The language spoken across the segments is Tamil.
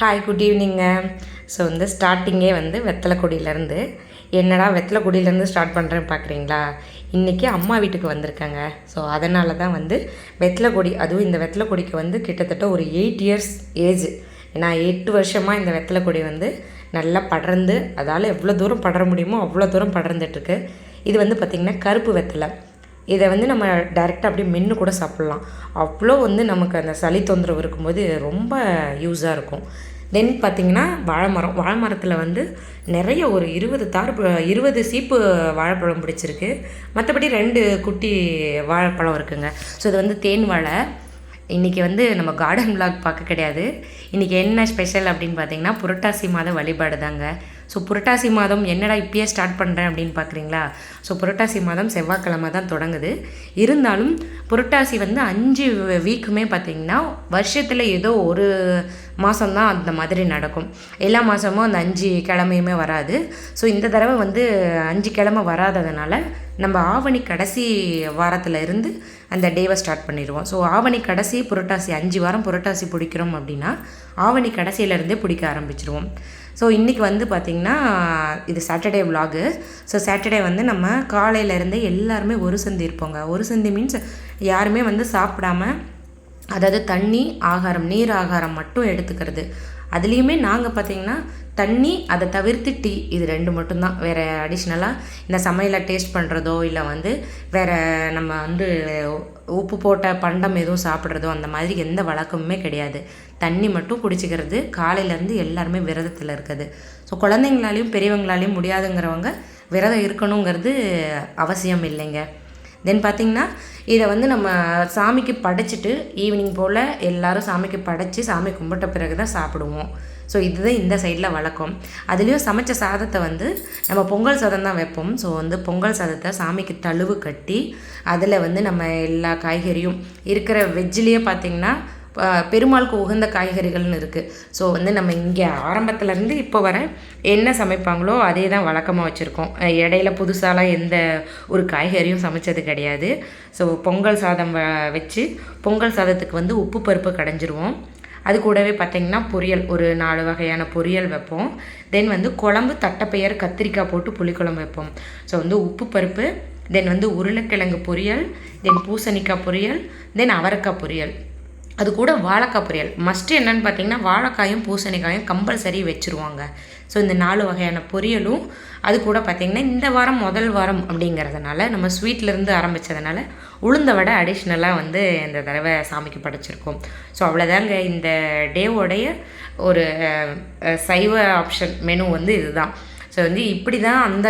ஹாய் குட் ஈவினிங்க ஸோ வந்து ஸ்டார்டிங்கே வந்து வெத்தலை கொடியிலேருந்து என்னடா வெத்தலை கொடியிலேருந்து ஸ்டார்ட் பண்ணுறேன்னு பார்க்குறீங்களா இன்றைக்கி அம்மா வீட்டுக்கு வந்திருக்காங்க. ஸோ அதனால தான் வந்து வெத்தலை கொடி அதுவும் இந்த வெத்தலை கொடிக்கு வந்து கிட்டத்தட்ட ஒரு எயிட் இயர்ஸ் ஏஜ் நான் எட்டு வருஷமாக இந்த வெத்தலை கொடி வந்து நல்லா படர்ந்து அதால் எவ்வளோ தூரம் படர முடியுமோ அவ்வளோ தூரம் படர்ந்துட்டுருக்கு இது வந்து பார்த்திங்கன்னா கருப்பு வெத்தலை. இதை வந்து நம்ம டைரெக்டாக அப்படியே மென்று கூட சாப்பிட்லாம். அவ்வளோ வந்து நமக்கு அந்த சளி தொந்தரவு இருக்கும்போது ரொம்ப யூஸாக இருக்கும். தென் பார்த்திங்கன்னா வாழைமரம். வாழைமரத்தில் வந்து நிறைய ஒரு இருபது தார் இருபது சீப்பு வாழைப்பழம் பிடிச்சிருக்கு. மற்றபடி ரெண்டு குட்டி வாழைப்பழம் இருக்குங்க. ஸோ இது வந்து தேன் வாழை. இன்றைக்கி வந்து நம்ம கார்டன் விளாக் பார்க்க கிடையாது. இன்றைக்கி என்ன ஸ்பெஷல் அப்படின்னு பார்த்தீங்கன்னா புரட்டாசி மாத வழிபாடு தாங்க ஸோ புரட்டாசி மாதம் என்னடா இப்பயே ஸ்டார்ட் பண்ணுறேன் அப்படின்னு பார்க்குறீங்களா ஸோ புரட்டாசி மாதம் செவ்வாய்க்கிழமை தான் தொடங்குது. இருந்தாலும் புரட்டாசி வந்து அஞ்சு வீக்குமே பார்த்திங்கன்னா வருஷத்தில் ஏதோ ஒரு மாதம்தான் அந்த மாதிரி நடக்கும். எல்லா மாதமும் அந்த அஞ்சு கிழமையுமே வராது. ஸோ இந்த தடவை வந்து அஞ்சு கிழமை வராததுனால நம்ம ஆவணி கடைசி வாரத்தில் இருந்து அந்த டேவை ஸ்டார்ட் பண்ணிடுவோம். ஸோ ஆவணி கடைசி புரட்டாசி அஞ்சு வாரம் புரட்டாசி பிடிக்கிறோம் அப்படின்னா ஆவணி கடைசியிலேருந்தே பிடிக்க ஆரம்பிச்சிருவோம். ஸோ இன்றைக்கி வந்து பார்த்திங்கன்னா இது சாட்டர்டே விலாகு ஸோ சாட்டர்டே வந்து நம்ம காலையிலேருந்தே எல்லாருமே ஒரு சந்தி இருப்போங்க. ஒரு சந்தி மீன்ஸ் யாருமே வந்து சாப்பிடாம அதாவது தண்ணி ஆகாரம் நீர் ஆகாரம் மட்டும் எடுத்துக்கிறது. அதுலேயுமே நாங்கள் பார்த்திங்கன்னா தண்ணி அதை தவிர்த்து டீ இது ரெண்டு மட்டும்தான். வேறு அடிஷ்னலாக இந்த சமையலை டேஸ்ட் பண்ணுறதோ இல்லை வந்து வேறு நம்ம வந்து உப்பு போட்ட பண்டம் எதுவும் சாப்பிட்றதோ அந்த மாதிரி எந்த வழக்கமுமே கிடையாது. தண்ணி மட்டும் குடிச்சிக்கிறது காலையிலேருந்து எல்லாருமே விரதத்தில் இருக்குது. ஸோ குழந்தைங்களாலையும் பெரியவங்களாலையும் முடியாதுங்கிறவங்க விரதம் இருக்கணுங்கிறது அவசியம் இல்லைங்க. தென் பார்த்திங்கன்னா இதை வந்து நம்ம சாமிக்கு படைச்சிட்டு ஈவினிங் போல் எல்லோரும் சாமிக்கு படைச்சி சாமி கும்பிட்ட பிறகு தான் சாப்பிடுவோம். ஸோ இதுதான் இந்த சைடில் வழக்கம். அதுலேயும் சமைச்ச சாதத்தை வந்து நம்ம பொங்கல் சாதம் தான் வைப்போம். ஸோ வந்து பொங்கல் சாதத்தை சாமிக்கு தழுவு கட்டி அதில் வந்து நம்ம எல்லா காய்கறியும் இருக்கிற வெஜ்ஜிலேயே பார்த்திங்கன்னா பெருமாளுக்கு உகந்த காய்கறிகள்னு இருக்குது ஸோ வந்து நம்ம இங்கே ஆரம்பத்துலேருந்து இப்போ வர என்ன சமைப்பாங்களோ அதே தான் வழக்கமாக வச்சுருக்கோம் இடையில புதுசாலாம் எந்த ஒரு காய்கறியும் சமைச்சது கிடையாது. ஸோ பொங்கல் சாதம் வச்சு பொங்கல் சாதத்துக்கு வந்து உப்பு பருப்பு கடைஞ்சிருவோம். அது கூடவே பார்த்திங்கன்னா பொரியல் ஒரு நாலு வகையான பொரியல் வைப்போம். தென் வந்து குழம்பு தட்டைப்பெயர் கத்திரிக்காய் போட்டு புளிக்குழம்பு வைப்போம். ஸோ வந்து உப்பு பருப்பு தென் வந்து உருளைக்கிழங்கு பொரியல் தென் பூசணிக்காய் பொரியல் தென் அவரைக்காய் பொரியல். அது கூட வாழைக்காய் பொரியல். மஸ்ட்டு என்னென்னு பார்த்தீங்கன்னா வாழைக்காயும் பூசணிக்காயும் கம்பல்சரி வச்சுருவாங்க. ஸோ இந்த நாலு வகையான பொரியலும் அது கூட பார்த்திங்கன்னா இந்த வாரம் முதல் வாரம் அப்படிங்கிறதுனால நம்ம ஸ்வீட்லேருந்து ஆரம்பித்ததுனால உளுந்த வடை அடிஷ்னலாக வந்து இந்த தடவை சாமிக்கு படைச்சிருக்கோம். ஸோ அவ்வளோதாங்க இந்த டேவோடைய ஒரு சைவ ஆப்ஷன் மெனு வந்து இதுதான். ஸோ வந்து இப்படி தான் அந்த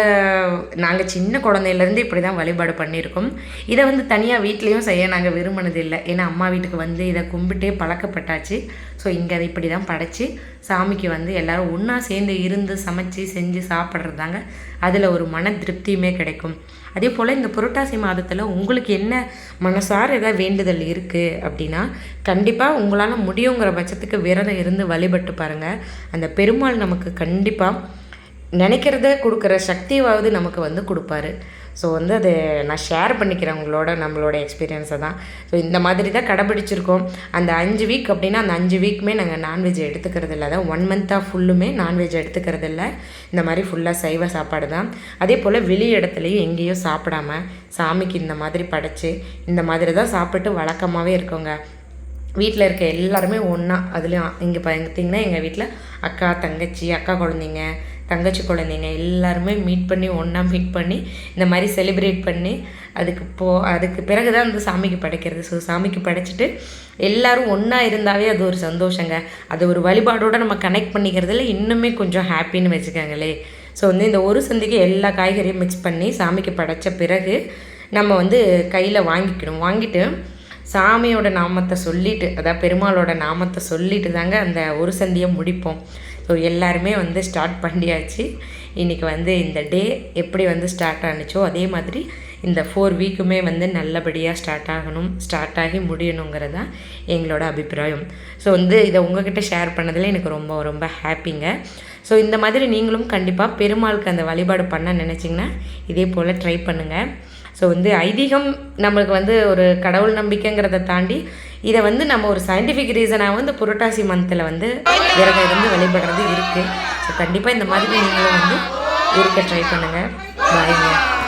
நாங்கள் சின்ன குழந்தையிலேருந்து இப்படி தான் வழிபாடு பண்ணியிருக்கோம். இதை வந்து தனியாக வீட்லேயும் செய்ய நாங்கள் விரும்பினது இல்லை. ஏன்னா அம்மா வீட்டுக்கு வந்து இதை கும்பிட்டே பழக்கப்பட்டாச்சு. ஸோ இங்கே அதை இப்படி தான் படைச்சி சாமிக்கு வந்து எல்லோரும் ஒன்றா சேர்ந்து இருந்து சமைச்சு செஞ்சு சாப்பிட்றதாங்க அதில் ஒரு மன திருப்தியுமே கிடைக்கும். அதே போல் இந்த புரட்டாசி மாதத்தில் உங்களுக்கு என்ன மனசார ஏதாவது வேண்டுதல் இருக்குது அப்படின்னா கண்டிப்பாக உங்களால் முடியுங்கிற பட்சத்துக்கு விரதம் இருந்து வழிபட்டு பாருங்கள் அந்த பெருமாள் நமக்கு கண்டிப்பாக நினைக்கிறத கொடுக்குற சக்தியாவது நமக்கு வந்து கொடுப்பாரு. ஸோ வந்து அது நான் ஷேர் பண்ணிக்கிறேன் உங்களோட நம்மளோட எக்ஸ்பீரியன்ஸை தான். ஸோ இந்த மாதிரி தான் கடைப்பிடிச்சிருக்கோம் அந்த அஞ்சு வீக் அப்படின்னா அந்த அஞ்சு வீக்குமே நாங்கள் நான்வெஜ் எடுத்துக்கிறது இல்லை. அதான் ஒன் மந்த்தாக ஃபுல்லுமே நான்வெஜ் எடுத்துக்கிறது இல்லை. இந்த மாதிரி ஃபுல்லாக சைவ சாப்பாடு தான். அதே போல் வெளி இடத்துலையும் எங்கேயும் சாப்பிடாம சாமிக்கு இந்த மாதிரி படைச்சி இந்த மாதிரி தான் சாப்பிட்டு வழக்கமாகவே இருக்கோங்க. வீட்டில் இருக்க எல்லாருமே ஒன்றா அதுலேயும் இங்கே பார்த்தீங்கன்னா எங்கள் வீட்டில் அக்கா தங்கச்சி அக்கா குழந்தைங்க தங்கச்சி குழந்தைங்க எல்லாருமே மீட் பண்ணி ஒன்றா மீட் பண்ணி இந்த மாதிரி செலிப்ரேட் பண்ணி அதுக்கு போ அதுக்கு பிறகு தான் வந்து சாமிக்கு படைக்கிறது. ஸோ சாமிக்கு படைச்சிட்டு எல்லோரும் ஒன்றா இருந்தாவே அது ஒரு சந்தோஷங்க. அது ஒரு வழிபாடோடு நம்ம கனெக்ட் பண்ணிக்கிறதுல இன்னுமே கொஞ்சம் ஹாப்பின்னு வச்சுக்கோங்களே. ஸோ வந்து இந்த ஒரு சந்திக்கு எல்லா காய்கறியும் மிக்ஸ் பண்ணி சாமிக்கு படைத்த பிறகு நம்ம வந்து கையில் வாங்கிக்கணும். வாங்கிட்டு சாமியோட நாமத்தை சொல்லிட்டு அதாவது பெருமாளோட நாமத்தை சொல்லிட்டு தாங்க அந்த ஒரு சந்தியை முடிப்போம். ஸோ எல்லாருமே வந்து ஸ்டார்ட் பண்ணியாச்சு. இன்றைக்கி வந்து இந்த டே எப்படி வந்து ஸ்டார்ட் ஆனிச்சோ அதே மாதிரி இந்த ஃபோர் வீக்குமே வந்து நல்லபடியாக ஸ்டார்ட் ஆகணும் ஸ்டார்ட் ஆகி முடியணுங்கிறது தான் எங்களோட அபிப்பிராயம். ஸோ வந்து இதை உங்ககிட்ட ஷேர் பண்ணதில் எனக்கு ரொம்ப ரொம்ப ஹாப்பிங்க ஸோ இந்த மாதிரி நீங்களும் கண்டிப்பாக பெருமாளுக்கு அந்த வழிபாடு பண்ண நினச்சிங்கன்னா இதே போல் ட்ரை பண்ணுங்கள் ஸோ வந்து ஐதீகம் நம்மளுக்கு வந்து ஒரு கடவுள் நம்பிக்கைங்கிறத தாண்டி இதை வந்து நம்ம ஒரு சயின்டிஃபிக் ரீசனாக வந்து புரட்டாசி மந்தில் வந்து விரதம் இருந்து வழிபடுறது இருக்குது ஸோ கண்டிப்பாக இந்த மாதிரி நீங்களும் வந்து இருக்க ட்ரை பண்ணுங்கள் பாய்ங்க